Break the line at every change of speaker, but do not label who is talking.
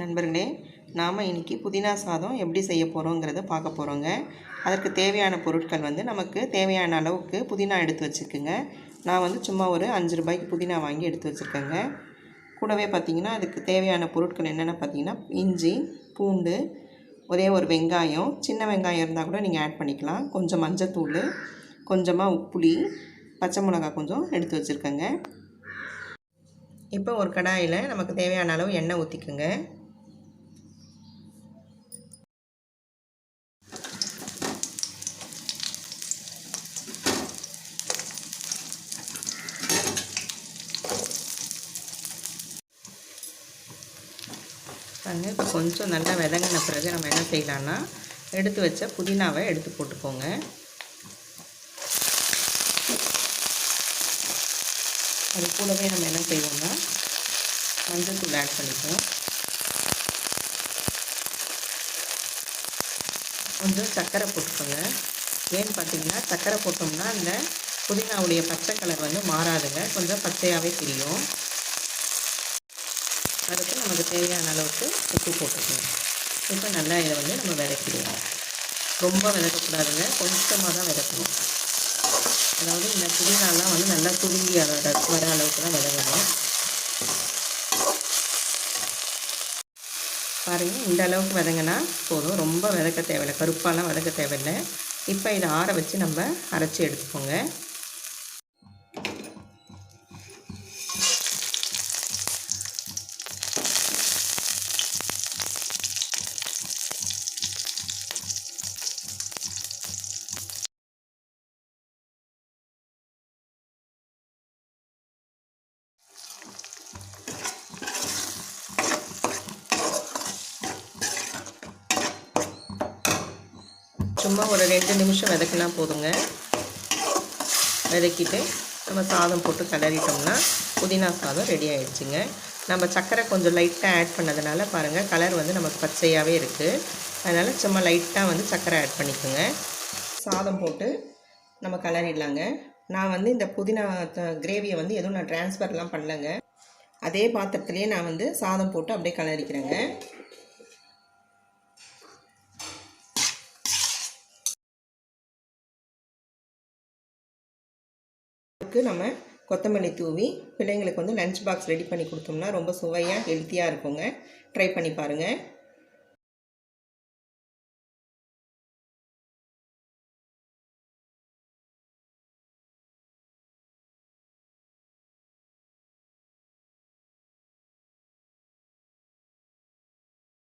நண்பர்களே நாம் இன்றைக்கி புதினா சாதம் எப்படி செய்ய போகிறோங்கிறத பார்க்க போகிறோங்க அதற்கு தேவையான பொருட்கள் வந்து நமக்கு தேவையான அளவுக்கு புதினா எடுத்து வச்சுக்குங்க நான் வந்து சும்மா ஒரு அஞ்சு ரூபாய்க்கு புதினா வாங்கி எடுத்து வச்சுருக்கேங்க. கூடவே பார்த்திங்கன்னா அதுக்கு தேவையான பொருட்கள் என்னென்ன பார்த்தீங்கன்னா இஞ்சி பூண்டு ஒரே ஒரு வெங்காயம். சின்ன வெங்காயம் இருந்தால் கூட நீங்கள் ஆட் பண்ணிக்கலாம். கொஞ்சம் மஞ்சத்தூள் கொஞ்சமாக புளி பச்சை மிளகாய் கொஞ்சம் எடுத்து வச்சுருக்கேங்க. இப்போ ஒரு கடாயில் நமக்கு தேவையான அளவு எண்ணெய் ஊற்றிக்குங்க பாருங்கள் இப்போ கொஞ்சம் நல்லா விதங்கின பிறகு நம்ம என்ன செய்யலான்னா எடுத்து வச்ச புதினாவை எடுத்து போட்டுக்கோங்க. அது கூடவே நம்ம என்ன செய்வோம்னா மஞ்சள் தூள் ஆட் பண்ணிக்குவோம் கொஞ்சம் சர்க்கரை போட்டுக்கோங்க. ஏன்னு பார்த்தீங்கன்னா சர்க்கரை போட்டோம்னா அந்த புதினாவுடைய பச்சை கலர் வந்து மாறாதுங்க. கொஞ்சம் பச்சையாகவே தெரியும். அதுக்கு நமக்கு தேவையான அளவுக்கு உப்பு போட்டுக்கணும். இப்போ நல்லா இதை வந்து நம்ம விதக்கிடுவோம் ரொம்ப விதக்கக்கூடாதுங்க கொஞ்சமாக தான் விதக்கணும் அதாவது இந்த புதினாலாம் வந்து நல்லா துருங்கி வர வர அளவுக்கு தான் விதங்கணும் பாருங்கள் இந்த அளவுக்கு விதங்கினா போதும். ரொம்ப விதக்க தேவையில்லை. கருப்பாலாம் விதக்க தேவையில்லை. இப்போ இதை ஆற வச்சு நம்ம அரைச்சி எடுத்துக்கோங்க. சும்மா ஒரு ரெண்டு நிமிஷம் விதக்கினா போதுங்க. விதக்கிட்டு நம்ம சாதம் போட்டு கிளறிட்டோம்னா புதினா சாதம் ரெடி ஆகிடுச்சிங்க நம்ம சர்க்கரை கொஞ்சம் லைட்டாக ஆட் பண்ணதுனால பாருங்கள் கலர் வந்து நமக்கு பச்சையாகவே இருக்குது அதனால் சும்மா லைட்டாக வந்து சர்க்கரை ஆட் பண்ணிக்கோங்க. சாதம் போட்டு நம்ம கலரிடலாங்க நான் வந்து இந்த புதினா கிரேவியை வந்து எதுவும் நான் ட்ரான்ஸ்ஃபர்லாம் பண்ணலைங்க. அதே பாத்திரத்துலேயே நான் வந்து சாதம் போட்டு அப்படியே கலரிக்கிறேங்க அளவுக்கு நம்ம கொத்தமல்லி தூவி பிள்ளைங்களுக்கு வந்து லஞ்ச் பாக்ஸ் ரெடி பண்ணி கொடுத்தோம்னா ரொம்ப சுவையாக ஹெல்த்தியாக இருக்குங்க. ட்ரை பண்ணி பாருங்கள்